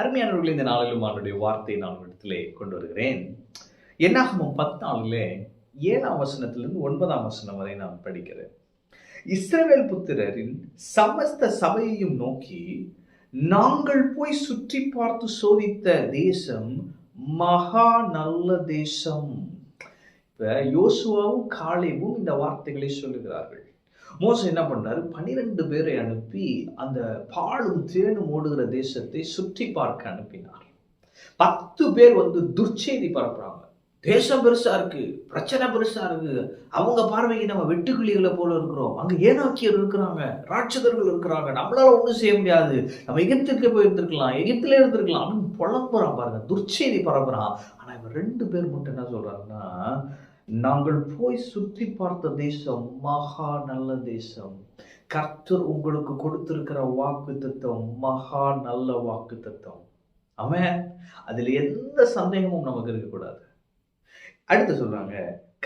அருமையானவர்களே இந்த நாளிலும் அவனுடைய வார்த்தையை நான் இடத்திலே கொண்டு வருகிறேன். என்னாகமும் பத்து நாளிலே ஏழாம் வசனத்திலிருந்து ஒன்பதாம் வசனம் வரை நான் படிக்கிறேன். இஸ்ரவேல் புத்திரரின் சமஸ்த சபையையும் நோக்கி நாங்கள் போய் சுற்றி பார்த்து சோதித்த தேசம் மகா நல்ல தேசம். இப்போ யோசுவாவும் காலேவும் இந்த வார்த்தைகளை சொல்லுகிறார்கள். மோச என்ன பண்ணாரு பனிரெண்டு பேரை அனுப்பி அந்த பாலும் தேனும் ஓடுகிற தேசத்தை சுற்றி பார்க்க அனுப்பினார். பத்து பேர் வந்து துர்ச்செய்தி பரப்புறாங்க. தேசம் பெருசா இருக்கு பிரச்சனை பெருசா இருக்கு. அவங்க பார்வைக்கு நம்ம வெட்டுக்கிளிகளை போல இருக்கிறோம். அங்க ஏனாக்கியர் இருக்கிறாங்க ராட்சதர்கள் இருக்கிறாங்க. நம்மளால ஒன்றும் செய்ய முடியாது. நம்ம எகிப்திற்கு போயிருந்திருக்கலாம் எகிப்துல இருந்திருக்கலாம் அப்படின்னு புலம்புறான் பாருங்க. துர்ச்செய்தி பரப்புறான். ஆனா இவன் ரெண்டு பேர் மட்டும் என்ன சொல்றாங்கன்னா நாங்கள் போய் சுற்றி பார்த்த தேசம் மகா நல்ல தேசம். கர்த்தர் உங்களுக்கு கொடுத்திருக்கிற வாக்கு தத்துவம் மகா நல்ல வாக்கு தத்துவம் அவன் அதுல எந்த சந்தேகமும் நமக்கு இருக்கக்கூடாது. அடுத்து சொல்றாங்க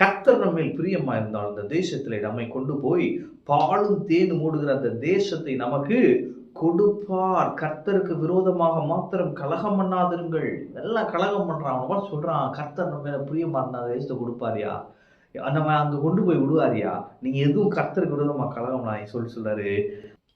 கர்த்தர் நம்ம பிரியமா இருந்தால் அந்த தேசத்தில் நம்மை கொண்டு போய் பாலும் தேனும் மூடுகிற அந்த தேசத்தை நமக்கு கொடுப்பார். கர்த்தருக்கு விரோதமாக மாத்திரம் கலகம் பண்ணாதிருங்கள். எல்லாம் கலகம் பண்ணுறான் அவன் கர்த்தர் நம்ம மேல பிரியமா இருந்தால் அந்த தேசத்தை கொடுப்பாரியா? நம்ம அங்கே கொண்டு போய் விடுவாரியா? நீங்கள் எதுவும் கர்த்தருக்கு விரோதமா கலகம் சொல்லி சொல்றாரு.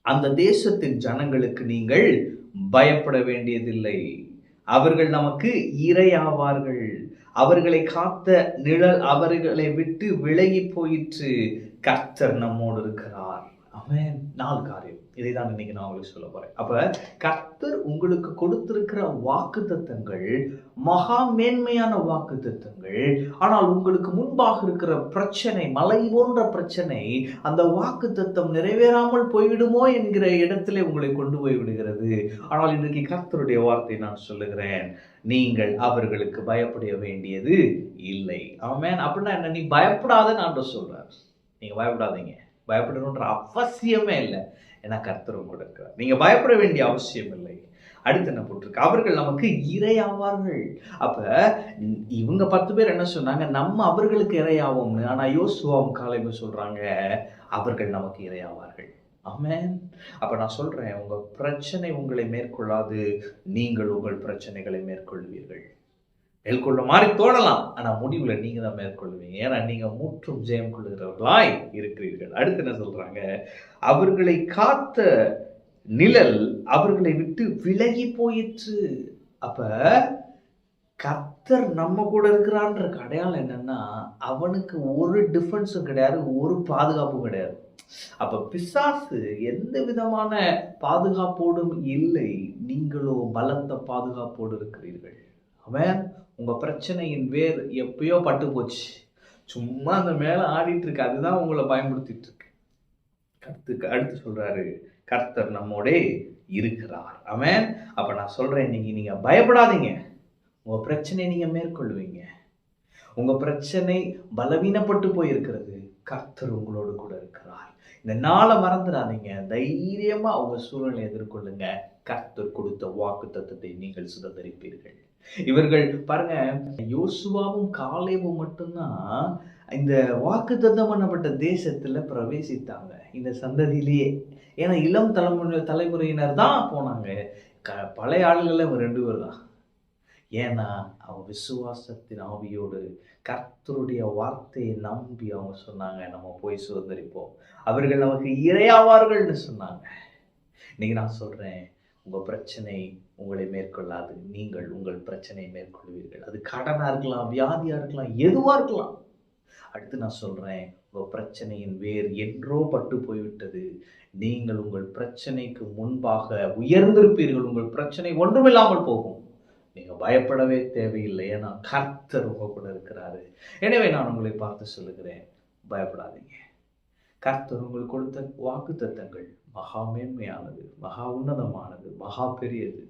அந்த தேசத்தின் ஜனங்களுக்கு நீங்கள் பயப்பட வேண்டியதில்லை. அவர்கள் நமக்கு இரையாவார்கள். அவர்களை காத்த நிழல் அவர்களை விட்டு விலகி போயிற்று. கர்த்தர் நம்மோடு இருக்கிறார். அவன் நாலு காரியம். இதை தான் இன்னைக்கு நான் உங்களுக்கு சொல்ல போறேன். அப்ப கர்த்தர் உங்களுக்கு கொடுத்திருக்கிற வாக்கு தத்தங்கள் மகா மேன்மையான வாக்கு தத்தங்கள் ஆனால் உங்களுக்கு முன்பாக இருக்கிற பிரச்சனை மலை போன்ற பிரச்சனை அந்த வாக்கு தத்தம் நிறைவேறாமல் போய்விடுமோ என்கிற இடத்திலே உங்களை கொண்டு போய் விடுகிறது. ஆனால் இன்றைக்கு கர்த்தருடைய வார்த்தை நான் சொல்லுகிறேன். நீங்கள் அவர்களுக்கு பயப்பட வேண்டியது இல்லை. அவன் அப்படின்னா என்ன? நீ பயப்படாத நான் சொல்றார். நீங்க பயப்படாதீங்க. பயப்படணுன்ற அவசியமே இல்லை. ஏன்னா கர்த்தரும் கூட இருக்கிறார். நீங்க பயப்பட வேண்டிய அவசியம் இல்லை. அடுத்து என்ன போட்டிருக்கு? அவர்கள் நமக்கு இரையாவார்கள். அப்ப இவங்க பத்து பேர் என்ன சொன்னாங்க? நம்ம அவர்களுக்கு இரையாவோம்னு ஆனா யோசுவாவும் காலையில சொல்றாங்க அவர்கள் நமக்கு இரையாவார்கள். ஆமேன். அப்ப நான் சொல்றேன் உங்க பிரச்சனை உங்களை மேற்கொள்ளாது. நீங்கள் உங்கள் பிரச்சனைகளை மேற்கொள்வீர்கள். மேற்கொள்ள மாதிரி தோணலாம் ஆனால் முடிவில் நீங்கள் தான் மேற்கொள்வீங்க ஏன்னா நீங்கள் முற்றும் ஜெயம் கொள்ளுகிறவர்களாய் இருக்கிறீர்கள். அடுத்து என்ன சொல்கிறாங்க அவர்களை காத்த நிழல் அவர்களை விட்டு விலகி போயிற்று. அப்போ கத்தர் நம்ம கூட இருக்கிறான்ற அடையாளம் என்னன்னா அவனுக்கு ஒரு டிஃபென்ஸும் கிடையாது ஒரு பாதுகாப்பும் கிடையாது. அப்ப பிசாசு எந்த விதமான பாதுகாப்போடும் இல்லை. நீங்களோ பலத்த பாதுகாப்போடு இருக்கிறீர்கள். அவன் உங்கள் பிரச்சனையின் வேர் எப்பயோ பட்டு போச்சு. சும்மா அந்த மேலே ஆடிட்டு இருக்கு. அதுதான் உங்களை பயன்படுத்திட்டு இருக்கு. கருத்துக்கு அடுத்து சொல்றாரு கர்த்தர் நம்மோடே இருக்கிறார். அவன் அப்ப நான் சொல்றேன் நீங்க நீங்க பயப்படாதீங்க. உங்க பிரச்சனையை நீங்க மேற்கொள்வீங்க உங்க பிரச்சனை பலவீனப்பட்டு போயிருக்கிறது. கர்த்தர் உங்களோடு கூட இருக்கிறார். இந்த நாளை மறந்துடாதீங்க. தைரியமா உங்க சூழ்நிலை எதிர்கொள்ளுங்க. கர்த்தர் கொடுத்த வாக்கு தத்துவத்தை நீங்கள் சுதந்திரிப்பீர்கள். இவர்கள் பாருங்க யோசுவாவும் காலேவும் மட்டும்தான் இந்த வாக்கு தத்தம் பண்ணப்பட்ட தேசத்துல பிரவேசித்தாங்க. இந்த சந்ததியிலேயே. ஏன்னா இளம் தலைமுறை தலைமுறையினர் தான் போனாங்க. க பழைய ஆளுகளில் இவங்க ரெண்டு பேர் தான். ஏன்னா அவங்க விசுவாசத்தின் ஆவியோடு கர்த்தருடைய வார்த்தையை நம்பி அவங்க சொன்னாங்க நம்ம போய் சுதந்திரிப்போம். அவர்கள் நமக்கு இரையாவார்கள்னு சொன்னாங்க. இன்னைக்கு நான் சொல்கிறேன் உங்கள் பிரச்சனை உங்களை மேற்கொள்ளாது. நீங்கள் உங்கள் பிரச்சனையை மேற்கொள்வீர்கள். அது கடனாக இருக்கலாம் வியாதியாக இருக்கலாம் எதுவாக இருக்கலாம். அடுத்து நான் சொல்கிறேன் உங்கள் பிரச்சனையின் வேர் என்றோ பட்டு போய்விட்டது. நீங்கள் உங்கள் பிரச்சனைக்கு முன்பாக உயர்ந்திருப்பீர்கள். உங்கள் பிரச்சனை ஒன்றுமில்லாமல் போகும். நீங்கள் பயப்படவே தேவையில்லை. ஏன்னா கர்த்தர் உங்க கூட இருக்கிறாரு. எனவே நான் உங்களை பார்த்து சொல்லுகிறேன் பயப்படாதீங்க. கர்த்தர் உங்களுக்கு கொடுத்த வாக்கு தத்தங்கள் மகா மேன்மையானது மகா உன்னதமானது மகா பெரியது.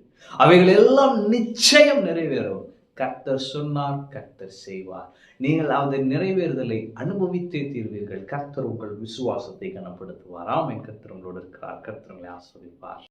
அவைகள் எல்லாம் நிச்சயம் நிறைவேறும். கர்த்தர் சொன்னார் கர்த்தர் செய்வார். நீங்கள் அதை நிறைவேறுதலை அனுபவித்தே தீர்வீர்கள். கர்த்தர் உங்கள் விசுவாசத்தை கனப்படுத்துவார். ஆமை கர்த்தர் உங்களோடு இருக்கிறார். கர்த்தர் உங்களை ஆஸ்வதிப்பார்